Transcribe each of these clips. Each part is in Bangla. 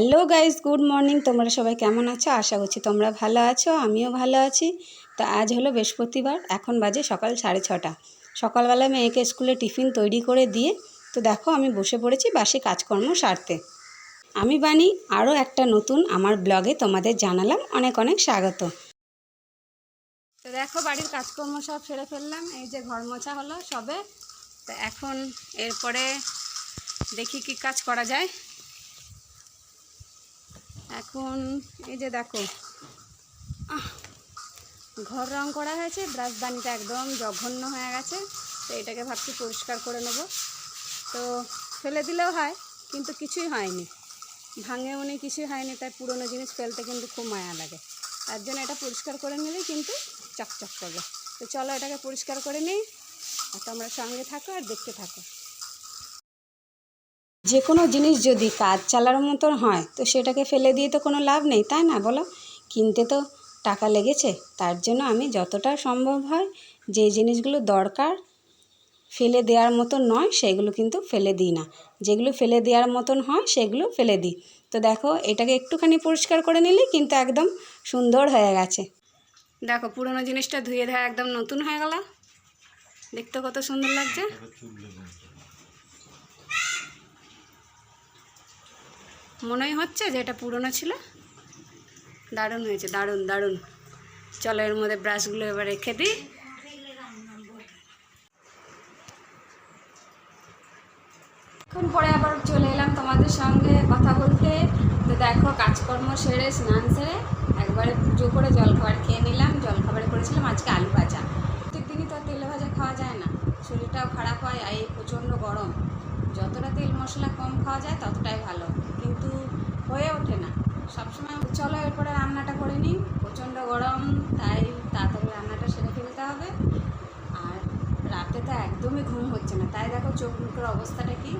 Hello guys good morning. তোমরা সবাই কেমন আছো? আশা করছি তোমরা ভালো আছো, আমিও ভালো আছি। তো আজ হলো বৃহস্পতিবার, এখন বাজে সকাল সাড়ে ছটা। সকালবেলা মেয়েকে স্কুলে টিফিন তৈরি করে দিয়ে, তো দেখো আমি বসে পড়েছি বাসি কাজকর্ম সারতে। আমি বানি আরও একটা নতুন আমার ব্লগে তোমাদের জানালাম অনেক অনেক স্বাগত। তো দেখো বাড়ির কাজকর্ম সব সেরে ফেললাম, এই যে ঘর মোছা হলো সবে। তো এখন এরপরে দেখি কি কাজ করা যায়। এখন এই যে দেখো ঘর রং করা হয়েছে ব্রাশদানিটা একদম জঘন্য হয়ে গেছে, তো এটাকে ভাবছি পরিষ্কার করে নেব। তো ফেলে দিলেও হয়, কিন্তু কিছুই হয়নি। ভাঙে নি, কিছুই হয়নি, তাই পুরনো জিনিস ফেলতে কিন্তু খুব মায়া লাগে। তার জন্য এটা পরিষ্কার করে নিলেই কিন্তু চকচক করবে। তো চলো এটাকে পরিষ্কার করে নিই, আর তোমরা সঙ্গে থাকো আর দেখতে থাকো। যে কোনো জিনিস যদি কাজ চালার মতন হয়, তো সেটাকে ফেলে দিয়ে তো কোনো লাভ নেই, তাই না বলো? কিনতে তো টাকা লেগেছে, তার জন্য আমি যতটা সম্ভব হয় যে জিনিসগুলো দরকার, ফেলে দেওয়ার মতন নয়, সেগুলো কিন্তু ফেলে দিই না। যেগুলো ফেলে দেওয়ার মতন হয়, সেগুলো ফেলে দিই। তো দেখো, এটাকে একটুখানি পরিষ্কার করে নিলেই কিন্তু একদম সুন্দর হয়ে গেছে। দেখো, পুরোনো জিনিসটা ধুয়ে ধুয়ে একদম নতুন হয়ে গেল। দেখতে কত সুন্দর লাগছে। মনেই হচ্ছে যে এটা পুরনো ছিল। দারুণ হয়েছে, দারুণ দারুণ। চলো এর মধ্যে ব্রাশগুলো এবার রেখে দিই। এখন পরে আবার চলে এলাম তোমাদের সঙ্গে কথা বলতে। তো দেখো, কাজকর্ম সেরে, স্নান সেরে একবারে পুজো করে জলখাবার খেয়ে নিলাম। জলখাবারে করেছিলাম আজকে আলু ভাজা। প্রত্যেক দিনই তো তেলে ভাজা খাওয়া যায় না। শরীরটাও খারাপ হয়, আর এই প্রচণ্ড গরম। যতটা তেল মশলা কম খাওয়া যায়, ততটাই ভালো। কিন্তু হয়ে ওঠে না। সবসময় চলো, এরপরে রান্নাটা করে নিই। প্রচণ্ড গরম, তাই তাড়াতাড়ি রান্নাটা সেরে ফেলতে হবে। আর রাতে তো একদমই ঘুম হচ্ছে না। তাই দেখো চোখ মুখের অবস্থাটা কি?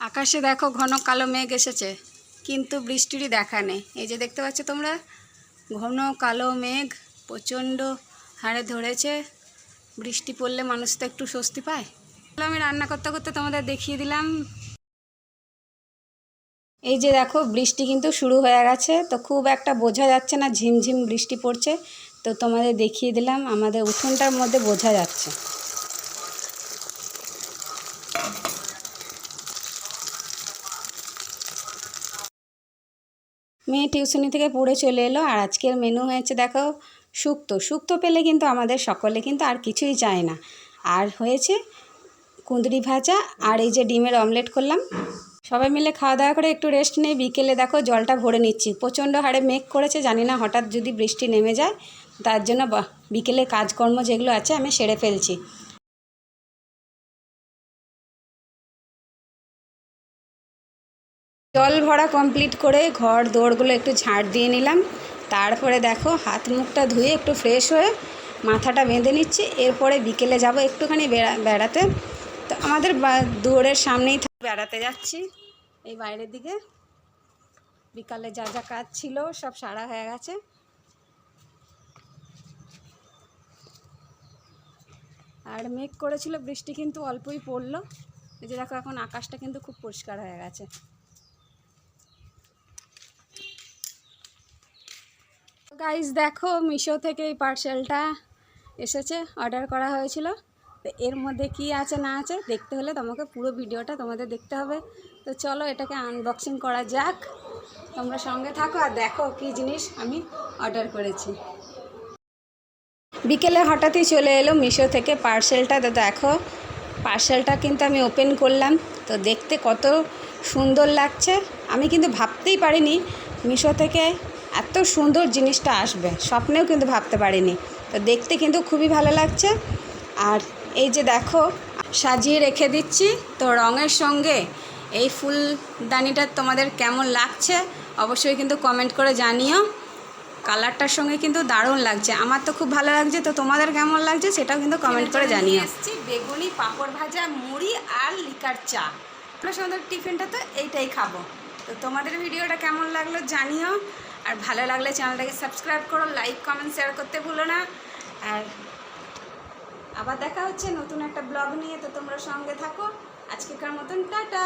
আকাশে দেখো ঘন কালো মেঘ এসেছে। কিন্তু বৃষ্টিরই দেখা নেই। এই যে দেখতে পাচ্ছ তোমরা, ঘন কালো মেঘ প্রচণ্ড হাড়ে ধরেছে। বৃষ্টি পড়লে মানুষ তো একটু স্বস্তি পায়। আমি রান্না করতে করতে তোমাদের দেখিয়ে দিলাম। এই যে দেখো, বৃষ্টি কিন্তু শুরু হয়ে গেছে। তো খুব একটা বোঝা যাচ্ছে না, ঝিমঝিম বৃষ্টি পড়ছে। তো তোমাদের দেখিয়ে দিলাম, আমাদের উঠোনটার মধ্যে বোঝা যাচ্ছে। মেয়ে টিউশনি থেকে পড়ে চলে এলো আর আজকের মেনু হয়েছে দেখো শুক্তো। শুক্তো পেলে কিন্তু আমাদের সকলে কিন্তু আর কিছুই চায় না। আর হয়েছে কুঁদরি ভাজা আর এই যে ডিমের অমলেট করলাম। সবাই মিলে খাওয়া দাওয়া করে একটু রেস্ট নেই। বিকেলে দেখো জলটা ভরে নিচ্ছি। প্রচণ্ড হারে মেঘ করেছে, জানি না হঠাৎ যদি বৃষ্টি নেমে যায়। তার জন্য বিকেলে কাজকর্ম যেগুলো আছে আমি সেরে ফেলছি। জল ভরা কমপ্লিট করে ঘর দৌড়গুলো একটু ঝাড় দিয়ে নিলাম। তারপরে দেখো হাত মুখটা ধুয়ে একটু ফ্রেশ হয়ে মাথাটা বেঁধে নিচ্ছি। এরপরে বিকেলে যাব একটুখানি বেড়া, বেড়াতে। তো আমাদের দুয়ারের সামনেই বেড়াতে যাচ্ছি। এই বাইরের দিকে। বিকালে যা যা কাজ ছিল সব সারা হয়ে গেছে। আর মেঘ করেছিল, বৃষ্টি কিন্তু অল্পই পড়ল। এই যে দেখো এখন আকাশটা কিন্তু খুব পরিষ্কার হয়ে গেছে। গাইজ দেখো মিশো থেকে এই পার্সেলটা এসেছে অর্ডার করা হয়েছিল। তো এর মধ্যে কি আছে, না আছে, দেখতে হলে তোমাকে পুরো ভিডিওটা তোমাদের দেখতে হবে। তো চলো, এটাকে আনবক্সিং করা যাক। তোমরা সঙ্গে থাকো আর দেখো কি জিনিস আমি অর্ডার করেছি। বিকেলে হঠাৎই চলে এলো মিশো থেকে পার্সেলটা তো দেখো পার্সেলটা কিন্তু আমি ওপেন করলাম। তো দেখতে কত সুন্দর লাগছে। আমি কিন্তু ভাবতেই পারিনি মিশো থেকে এত সুন্দর জিনিসটা আসবে স্বপ্নেও কিন্তু ভাবতে পারিনি। তো দেখতে কিন্তু খুবই ভালো লাগছে। আর এই যে দেখো সাজিয়ে রেখে দিচ্ছি। তো রঙের সঙ্গে এই ফুলদানিটা তোমাদের কেমন লাগছে অবশ্যই কিন্তু কমেন্ট করে জানিও। কালারটার সঙ্গে কিন্তু দারুণ লাগছে। আমার তো খুব ভালো লাগছে তো তোমাদের কেমন লাগছে সেটাও কিন্তু কমেন্ট করে জানিও। আসছি বেগুনি পাঁপড় ভাজা মুড়ি আর লিকার চা। আমরা সুন্দর টিফিনটা তো এইটাই খাব। তো তোমাদের ভিডিওটা কেমন লাগল জানিও। আর ভালো লাগলে চ্যানেলটাকে সাবস্ক্রাইব করো লাইক কমেন্ট শেয়ার করতে ভুলো না। আর আবার দেখা হচ্ছে নতুন একটা ব্লগ নিয়ে, তো তোমরা সঙ্গে থাকো। আজকেকার মতন টাটা।